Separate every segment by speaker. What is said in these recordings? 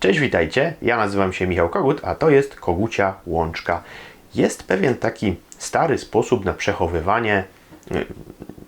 Speaker 1: Cześć, witajcie. Ja nazywam się Michał Kogut, a to jest Kogucia Łączka. Jest pewien taki stary sposób na przechowywanie y,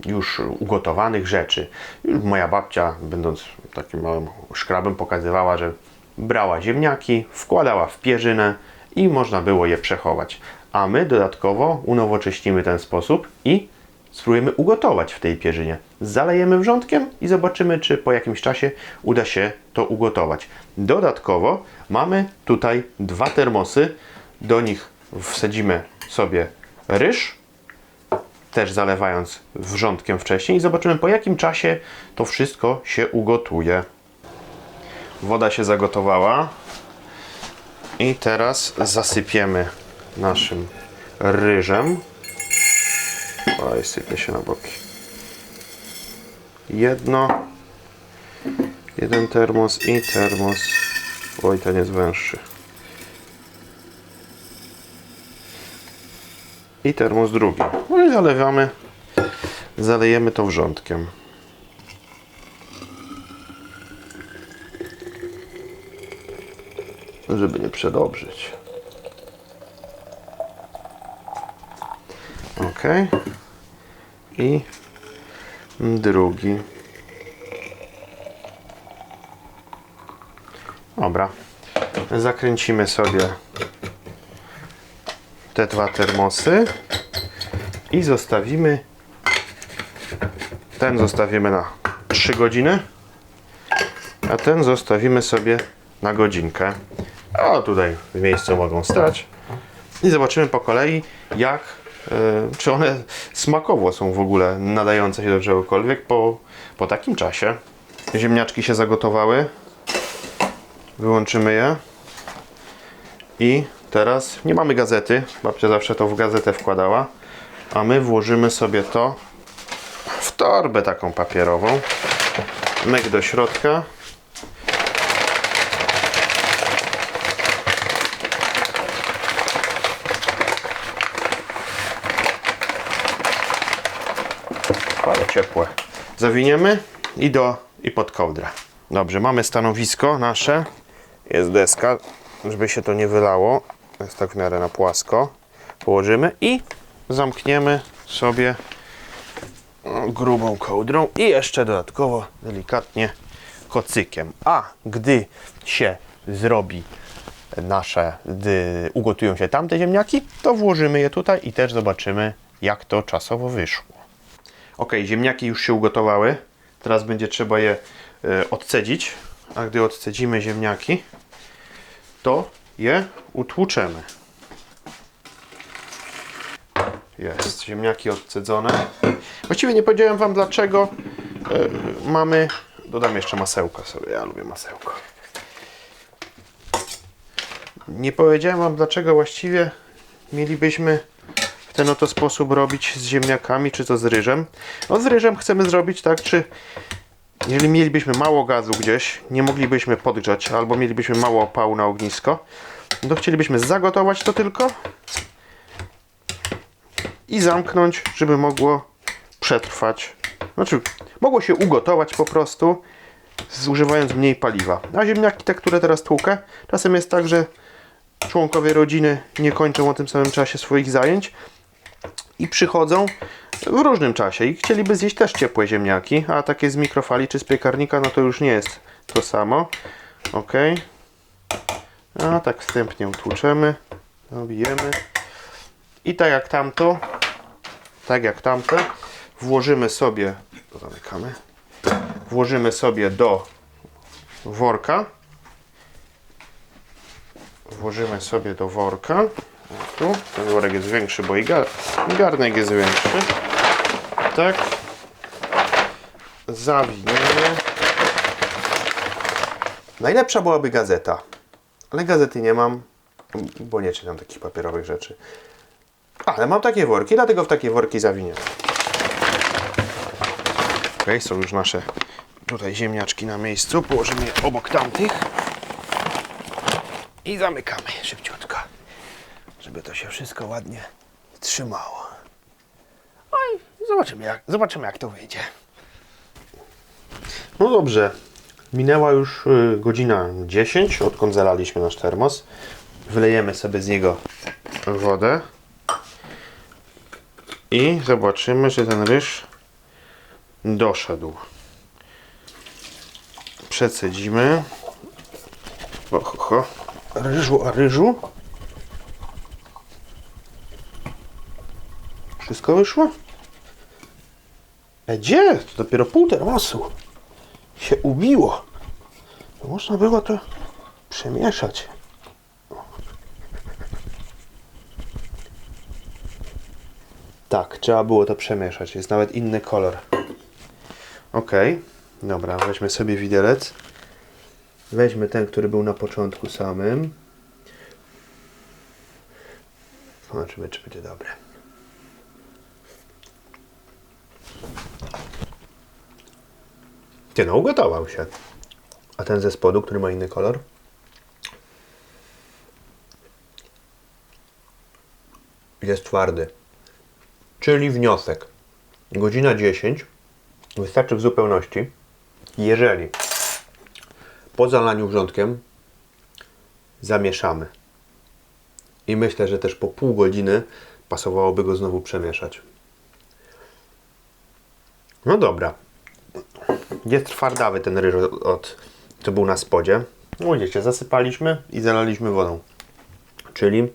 Speaker 1: już ugotowanych rzeczy. Moja babcia, będąc takim małym szkrabem, pokazywała, że brała ziemniaki, wkładała w pierzynę i można było je przechować. A my dodatkowo unowocześnimy ten sposób i spróbujemy ugotować w tej pierzynie. Zalejemy wrzątkiem i zobaczymy, czy po jakimś czasie uda się to ugotować. Dodatkowo mamy tutaj dwa termosy. Do nich wsadzimy sobie ryż, też zalewając wrzątkiem wcześniej i zobaczymy po jakim czasie to wszystko się ugotuje. Woda się zagotowała i teraz zasypiemy naszym ryżem. Oj, sypie się na boki. Jedno, jeden termos i termos. Oj, ten jest węższy. I termos drugi. No i zalewamy, zalejemy to wrzątkiem. Żeby nie przedobrzyć. Ok. I drugi. Dobra. Zakręcimy sobie te dwa termosy i zostawimy ten zostawimy na 3 godziny a ten zostawimy sobie na godzinkę a tutaj w miejscu mogą stać i zobaczymy po kolei jak czy one smakowo są w ogóle nadające się do czegokolwiek po, po takim czasie ziemniaczki się zagotowały wyłączymy je i teraz nie mamy gazety. Babcia zawsze to w gazetę wkładała. A my włożymy sobie to w torbę taką papierową. Myk do środka. Ale ciepłe. Zawiniemy i do i pod kołdrę. Dobrze, mamy stanowisko nasze. Jest deska, żeby się to nie wylało. Jest tak w miarę na płasko. Położymy i zamkniemy sobie no, grubą kołdrą i jeszcze dodatkowo delikatnie kocykiem. A gdy się zrobi nasze, gdy ugotują się tamte ziemniaki, to włożymy je tutaj i też zobaczymy, jak to czasowo wyszło. Ok, ziemniaki już się ugotowały. Teraz będzie trzeba je e, odcedzić. A gdy odcedzimy ziemniaki, to je utłuczemy. Jest, ziemniaki odcedzone. Właściwie nie powiedziałem Wam dlaczego e, mamy... Dodam jeszcze masełka sobie, ja lubię masełko. Nie powiedziałem Wam dlaczego właściwie mielibyśmy ten oto sposób robić z ziemniakami, czy to z ryżem. No z ryżem chcemy zrobić tak, czy jeżeli mielibyśmy mało gazu gdzieś, nie moglibyśmy podgrzać, albo mielibyśmy mało opału na ognisko, to chcielibyśmy zagotować to tylko i zamknąć, żeby mogło przetrwać. Znaczy, mogło się ugotować po prostu, zużywając mniej paliwa. A ziemniaki, te, które teraz tłukę, czasem jest tak, że członkowie rodziny nie kończą o tym samym czasie swoich zajęć i przychodzą w różnym czasie i chcieliby zjeść też ciepłe ziemniaki, a takie z mikrofali czy z piekarnika, no to już nie jest to samo. Ok. A tak wstępnie utłuczemy, obijemy i tak jak tamto, tak jak tamte, włożymy sobie, zamykamy, włożymy sobie do worka, włożymy sobie do worka, tu, ten worek jest większy, bo i gar garnek jest większy, tak, zawiniemy. Najlepsza byłaby gazeta, ale gazety nie mam, bo nie czytam takich papierowych rzeczy. Ale mam takie worki, dlatego w takie worki zawinię. Ok, są już nasze tutaj ziemniaczki na miejscu. Położymy je obok tamtych. I zamykamy szybciutko, żeby to się wszystko ładnie trzymało. No i zobaczymy jak, zobaczymy jak to wyjdzie. No dobrze, Minęła już y, godzina 10, odkąd zalaliśmy nasz termos. Wylejemy sobie z niego wodę. I zobaczymy, czy ten ryż doszedł. Przecedzimy. Ho, ho, ho. Ryżu, a ryżu? Wszystko wyszło? E gdzie? To dopiero pół termosu się ubiło. Można było to przemieszać. Tak, trzeba było to przemieszać. Jest nawet inny kolor. Ok, dobra, weźmy sobie widelec. Weźmy ten, który był na początku samym. Zobaczymy, czy będzie dobre. Ty no, ugotował się. A ten ze spodu, który ma inny kolor? Jest twardy. Czyli wniosek. Godzina 10 wystarczy w zupełności, jeżeli po zalaniu wrzątkiem zamieszamy. I myślę, że też po pół godziny pasowałoby go znowu przemieszać. No dobra. Jest twardawy ten ryż od, co był na spodzie. No widzicie, zasypaliśmy i zalaliśmy wodą. Czyli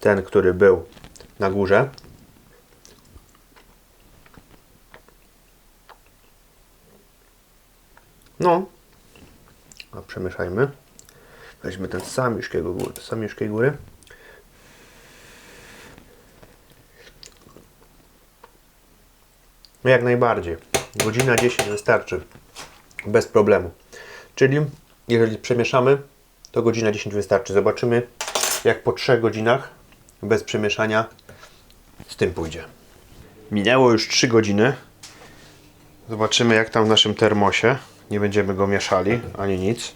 Speaker 1: ten, który był na górze, No. A przemieszajmy. Weźmy ten z samiuszkiego góry, z samiuszkiej góry. Jak najbardziej. Godzina 10 wystarczy. Bez problemu. Czyli jeżeli przemieszamy, to godzina 10 wystarczy. Zobaczymy jak po 3 godzinach bez przemieszania z tym pójdzie. Minęło już 3 godziny. Zobaczymy jak tam w naszym termosie. Nie będziemy go mieszali, ani nic.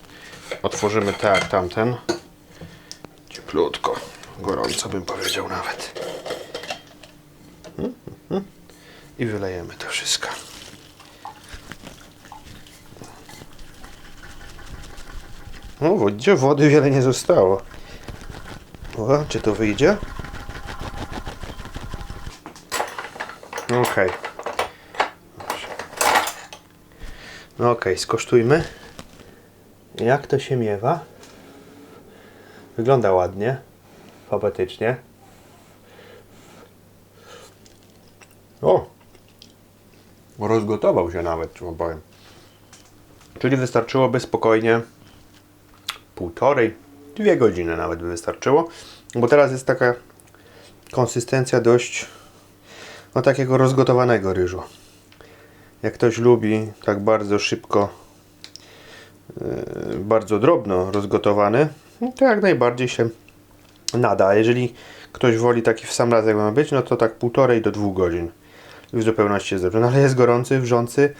Speaker 1: Otworzymy tak tamten. Cieplutko. Gorąco bym powiedział nawet. Mhm, mhm. I wylejemy to wszystko. O, gdzie wody wiele nie zostało. O, czy to wyjdzie? Okej. No okej, skosztujmy. Jak to się miewa? Wygląda ładnie. Apetycznie. O! Rozgotował się nawet, czy powiem. Czyli wystarczyłoby spokojnie półtorej, dwie godziny nawet by wystarczyło. Bo teraz jest taka konsystencja dość no takiego rozgotowanego ryżu. Jak ktoś lubi tak bardzo szybko, yy, bardzo drobno rozgotowany, no to jak najbardziej się nada. Jeżeli ktoś woli taki w sam raz jak ma być, no to tak półtorej do dwóch godzin w zupełności jest dobrze. No ale jest gorący, wrzący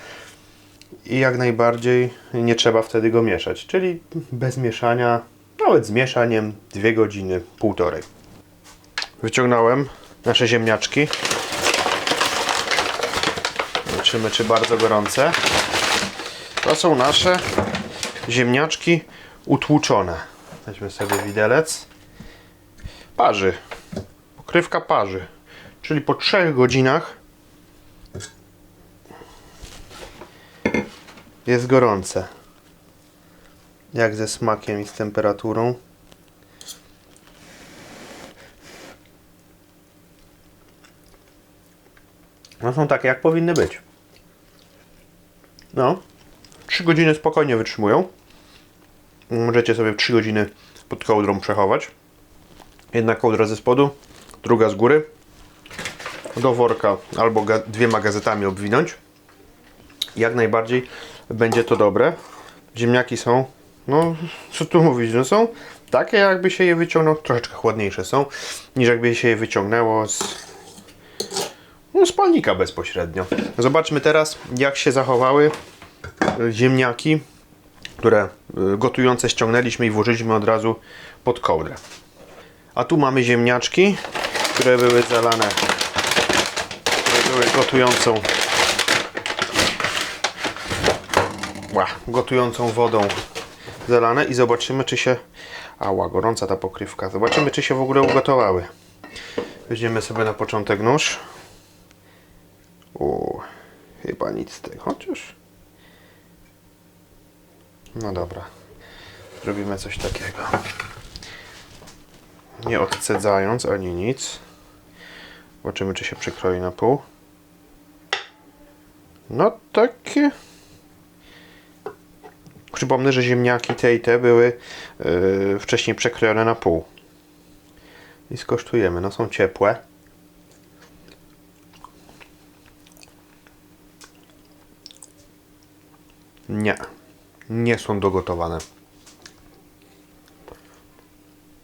Speaker 1: i jak najbardziej nie trzeba wtedy go mieszać. Czyli bez mieszania, nawet z mieszaniem dwie godziny, półtorej. Wyciągnąłem nasze ziemniaczki. Zobaczymy, czy bardzo gorące. To są nasze ziemniaczki utłuczone. Weźmy sobie widelec. Parzy. Pokrywka parzy. Czyli po 3 godzinach jest gorące. Jak ze smakiem i z temperaturą. No są takie jak powinny być. No. 3 godziny spokojnie wytrzymują. Możecie sobie 3 godziny pod kołdrą przechować. Jedna kołdra ze spodu, druga z góry. Do worka albo ga dwiema gazetami obwinąć. Jak najbardziej będzie to dobre. Ziemniaki są, no co tu mówić, no są takie jakby się je wyciągnął, troszeczkę chłodniejsze są, niż jakby się je wyciągnęło z no, z palnika bezpośrednio. Zobaczmy teraz, jak się zachowały y, ziemniaki, które y, gotujące ściągnęliśmy i włożyliśmy od razu pod kołdrę. A tu mamy ziemniaczki, które były zalane, które były gotującą gotującą wodą zalane i zobaczymy, czy się. Ała, gorąca ta pokrywka. Zobaczymy, czy się w ogóle ugotowały. Weźmiemy sobie na początek nóż. O, chyba nic z tego, chociaż. No dobra. Zrobimy coś takiego. Nie odcedzając ani nic. Zobaczymy, czy się przykroi na pół. No takie. Przypomnę, że ziemniaki te i te były yy, wcześniej przekrojone na pół. I skosztujemy. No są ciepłe. Nie. Nie są dogotowane.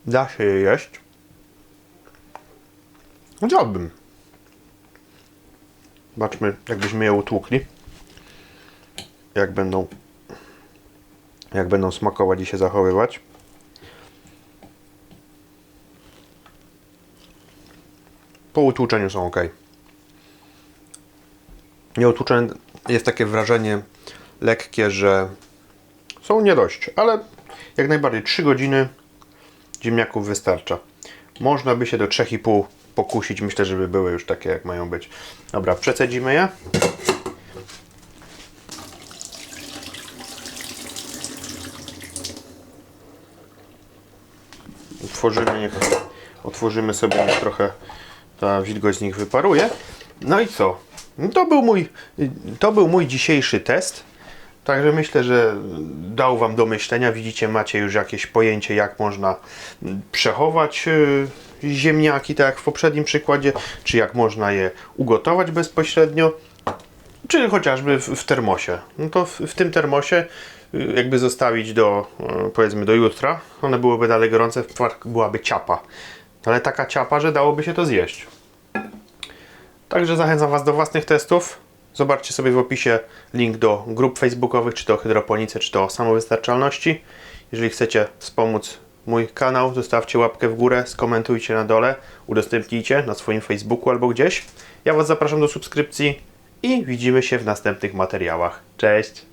Speaker 1: Da się je jeść. Chciałbym. Zobaczmy, jakbyśmy je utłukli. Jak będą jak będą smakować i się zachowywać. Po utłuczeniu są ok. Nieutłuczone jest takie wrażenie lekkie, że są nie dość, ale jak najbardziej 3 godziny ziemniaków wystarcza. Można by się do 3,5 pokusić. Myślę, żeby były już takie, jak mają być. Dobra, przecedzimy je. Otworzymy, niech, otworzymy sobie, niech trochę ta wilgoć z nich wyparuje. No i co? To był mój, to był mój dzisiejszy test. Także myślę, że dał Wam do myślenia. Widzicie, macie już jakieś pojęcie, jak można przechować y, ziemniaki, tak jak w poprzednim przykładzie, czy jak można je ugotować bezpośrednio, czy chociażby w, w termosie. No to w, w tym termosie jakby zostawić do, y, powiedzmy, do jutra, one byłyby dalej gorące, byłaby ciapa. Ale taka ciapa, że dałoby się to zjeść. Także zachęcam Was do własnych testów. Zobaczcie sobie w opisie link do grup facebookowych, czy to o hydroponice, czy to o samowystarczalności. Jeżeli chcecie wspomóc mój kanał, zostawcie łapkę w górę, skomentujcie na dole, udostępnijcie na swoim Facebooku albo gdzieś. Ja Was zapraszam do subskrypcji i widzimy się w następnych materiałach. Cześć!